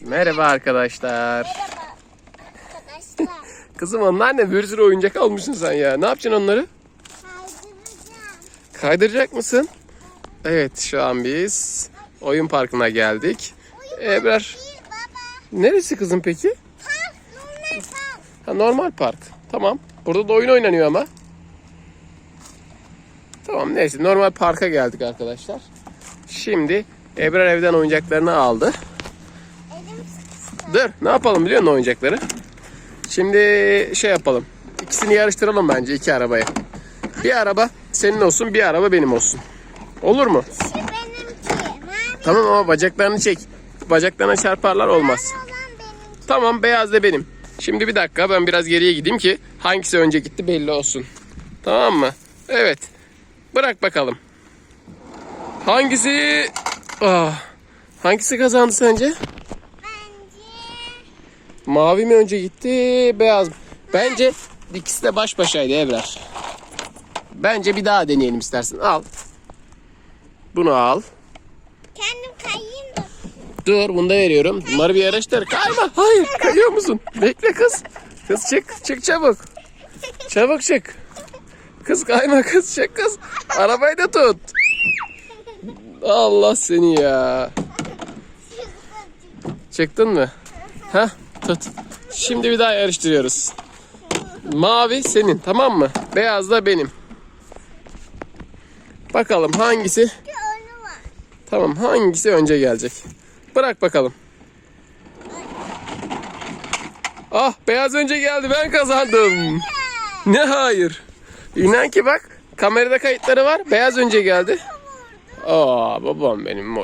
Merhaba arkadaşlar. Merhaba arkadaşlar. Kızım onlar ne? Bir sürü oyuncak almışsın sen ya. Ne yapacaksın onları? Kaydıracağım. Kaydıracak mısın? Evet şu an biz oyun parkına geldik. Ebrar Bir baba. neresi kızım peki? Park. Normal park. Ha, normal park. Tamam. Burada da oyun oynanıyor ama. Tamam neyse normal parka geldik arkadaşlar. Şimdi Ebrar evden oyuncaklarını aldı. Dur ne yapalım biliyor musun oyuncakları? Şimdi şey yapalım. İkisini yarıştıralım bence iki arabayı. Bir araba senin olsun bir araba benim olsun. Olur mu? Şu benimki. Mavi Tamam ama bacaklarını çek. Bacaklarına çarparlar olmaz. Tamam beyaz da benim. Şimdi bir dakika ben biraz geriye gideyim ki hangisi önce gitti belli olsun. Tamam mı? Evet. Bırak bakalım. Hangisi... Ah, hangisi kazandı sence? Mavi mi önce gitti, beyaz mı? Bence ikisi de baş başaydı Ebrar. Bence bir daha deneyelim istersen. Al. Bunu al. kendim kayayım da. Dur bunu da veriyorum. Bunları bir yarıştır. Kayma. Hayır. Kayıyor musun? Bekle kız. Kız çık. Çık çabuk. Çabuk çık. Kız kayma kız. Çık kız. Arabayı da tut. Allah seni ya. Çıktın mı? Ha? Tut. Şimdi bir daha yarıştırıyoruz. Mavi senin tamam mı? Beyaz da benim. Bakalım hangisi? Tamam hangisi önce gelecek? Bırak bakalım. Ah beyaz önce geldi ben kazandım. Ne hayır. İnan ki bak kamerada kayıtları var. Beyaz önce geldi. Aa babam benim.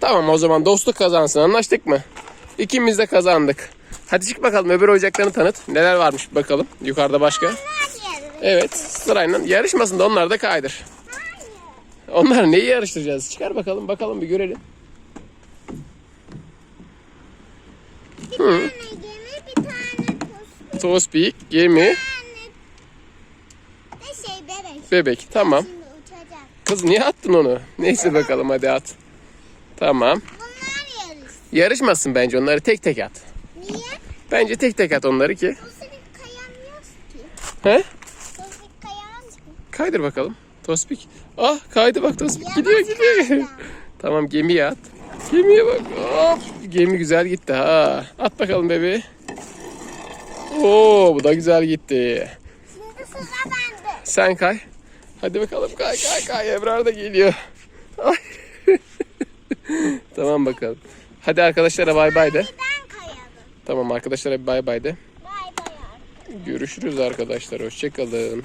Tamam o zaman dostluk kazansın anlaştık mı? İkimiz de kazandık. Hadi çık bakalım öbür oyuncaklarını tanıt. Neler varmış bakalım. Yukarıda başka. Evet sırayla yarışmasın da onlar da kaydır. Hayır. Onlar neyi yarıştıracağız? Çıkar bakalım bakalım bir görelim. Bir tane gemi, bir tane tost, Tospik, gemi, bir tane şey bebek. bebek. Tamam. Kız niye attın onu? Neyse bakalım hadi at. Tamam. Bunlar yarış. Yarışmasın bence onları tek tek at. Niye? Bence tek tek at onları ki. Tosbik kayamıyoruz ki. He? Tosbik kayamaz ki. Kaydır bakalım. Tospik. Ah kaydı bak Tospik gidiyor gidiyor. tamam gemiye at. Gemiye bak. Hop. Gemi güzel gitti ha. At bakalım bebeği. Oo bu da güzel gitti. Şimdi sıra bende. Sen kay. Hadi bakalım kay kay kay. Ebrar da geliyor. Tamam bakalım. Hadi arkadaşlara bay bay de. Tamam arkadaşlara bay bay de. Bay bay. Görüşürüz arkadaşlar. Hoşçakalın.